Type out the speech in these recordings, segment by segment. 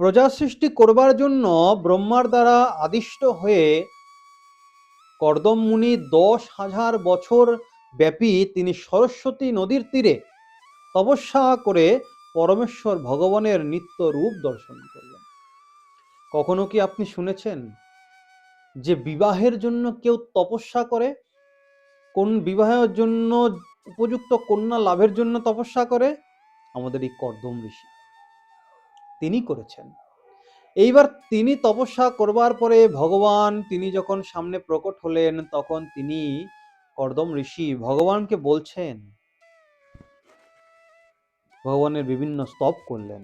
প্রজা সৃষ্টি করবার জন্য ব্রহ্মার দ্বারা আদিষ্ট হয়ে কর্দম মুনি দশ হাজার বছর ব্যাপী তিনি সরস্বতী নদীর তীরে তপস্যা করে পরমেশ্বর ভগবানের নিত্য রূপ দর্শন করলেন। কখনো কি আপনি শুনেছেন যে বিবাহের জন্য কেউ তপস্যা করে? কোন বিবাহের জন্য উপযুক্ত কন্যা লাভের জন্য তপস্যা করে? আমাদের এই কর্দম ঋষি। তিনি করেছেন। এইবার তিনি তপস্যা করবার পরে ভগবান তিনি যখন সামনে প্রকট হলেন, তখন তিনি কর্দম ঋষি ভগবানকে বলছেন, ভগবানের বিভিন্ন স্তব করলেন।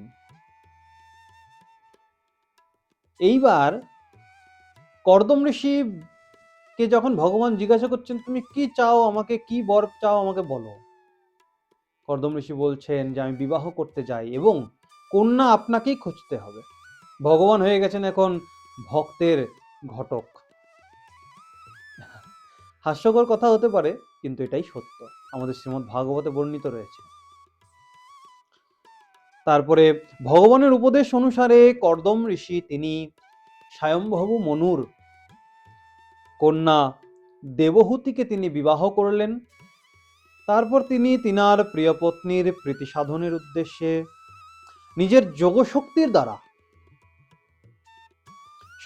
এইবার কর্দম ঋষি কে যখন ভগবান জিজ্ঞাসা করছেন, তুমি কি চাও আমাকে? কি বর চাও আমাকে বলো? কর্দম ঋষি বলছেন যে, আমি বিবাহ করতে যাই এবং কন্যা আপনাকেই খুঁজতে হবে। ভগবান হয়ে গেছেন এখন ভক্তের ঘটক। হাস্যকর কথা হতে পারে, কিন্তু এটাই সত্য। আমাদের শ্রীমৎ ভাগবতে বর্ণিত রয়েছে। তারপরে, ভগবানের উপদেশ অনুসারে কর্দম ঋষি তিনি স্বয়ম্ভবু মনুর কন্যা দেবহূতিকে তিনি বিবাহ করলেন। তারপর তিনি তিনার প্রিয় পত্নীর প্রীতি সাধনের উদ্দেশ্যে নিজের যোগশক্তির দ্বারা।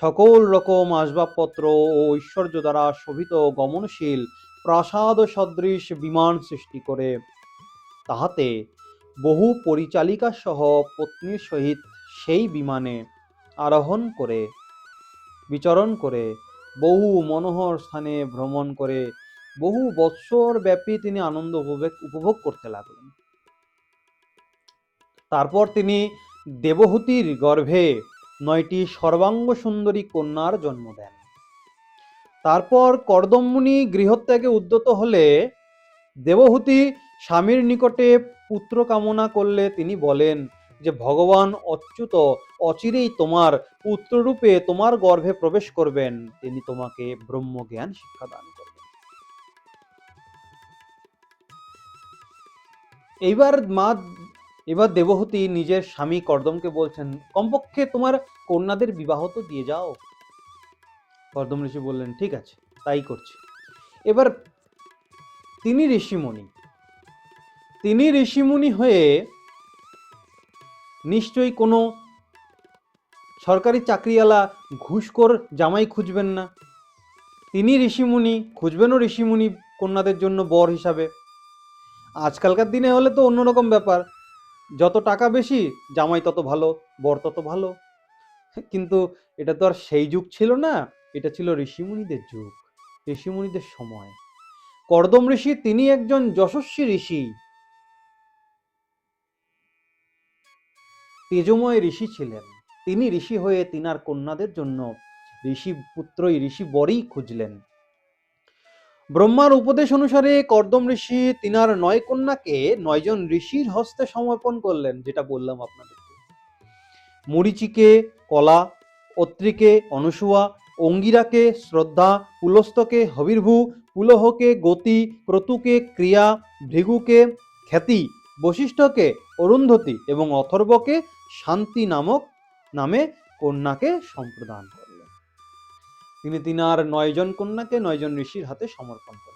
সকল রকম আসবাবপত্র ও ঐশ্বর্য দ্বারা শোভিত গমনশীল প্রাসাদ সদৃশ বিমান সৃষ্টি করে। তাহাতে বহু পরিচালিকা সহ পত্নীর সহিত সেই বিমানে আরোহণ করে, বিচরণ করে, বহু মনোহর স্থানে ভ্রমণ করে, বহু বৎসর ব্যাপী তিনি আনন্দ উপভোগ উপভোগ করতে লাগলেন। তারপর তিনি দেবহূতির গর্ভে নয়টি সর্বাঙ্গ সুন্দরী কন্যার জন্ম দেন। তারপর কর্দমমুনি গৃহত্যাগে উদ্যত হলে দেবহূতি স্বামীর নিকটে পুত্র কামনা করলে তিনি বলেন যে, ভগবান অচ্যুত অচিরেই তোমার পুত্ররূপে তোমার গর্ভে প্রবেশ করবেন। তিনি তোমাকে ব্রহ্মজ্ঞান শিক্ষাদান করবেন। এইবার মা এবার দেবহূতি নিজের স্বামী কর্দমকে বলছেন, কমপক্ষে তোমার কন্যাদের বিবাহ তো দিয়ে যাও। কর্দম ঋষি বললেন, ঠিক আছে, তাই করছি। এবার তিনি ঋষিমণি। তিনি ঋষিমুনি হয়ে নিশ্চয়ই কোনো সরকারি চাকরিওয়ালা ঘুষখোর জামাই খুঁজবেন না। তিনি ঋষিমুনি খুঁজবেনও ঋষিমুনি কন্যাদের জন্য বর হিসাবে। আজকালকার দিনে হলে তো অন্যরকম ব্যাপার। যত টাকা বেশি, জামাই তত ভালো, বর তত ভালো। কিন্তু এটা তো আর সেই যুগ ছিল না, এটা ছিল ঋষিমুনিদের যুগ, ঋষিমুনিদের সময়। কর্দম ঋষি তিনি একজন যশস্বী ঋষি। তেজময় ঋষি ছিলেন। তিনি ঋষি হয়ে তিনার কন্যাদের জন্য ঋষি পুত্রই ঋষি বরই খুঁজলেন। ব্রহ্মার উপদেশ অনুসারে কর্দম ঋষি তিনার নয় কন্যাকে নয়জন ঋষির হস্তে সমর্পণ করলেন, যেটা বললাম আপনাদেরকে। মরিচিকে কলা, অত্রিকে, অনুসুয়া, অঙ্গিরাকে, শ্রদ্ধা, পুলস্তকে, হবির্ভু, পুলহকে, গতি ক্রতুকে ক্রিয়া, ভৃগুকে, খ্যাতি, বশিষ্ঠকে, অরুন্ধতী এবং অথর্বকে শান্তি নামক নামে কন্যাকে সম্প্রদান করলেন তিনি তিনার নয়জন কন্যাকে নয়জন ঋষির হাতে সমর্পণ করেন।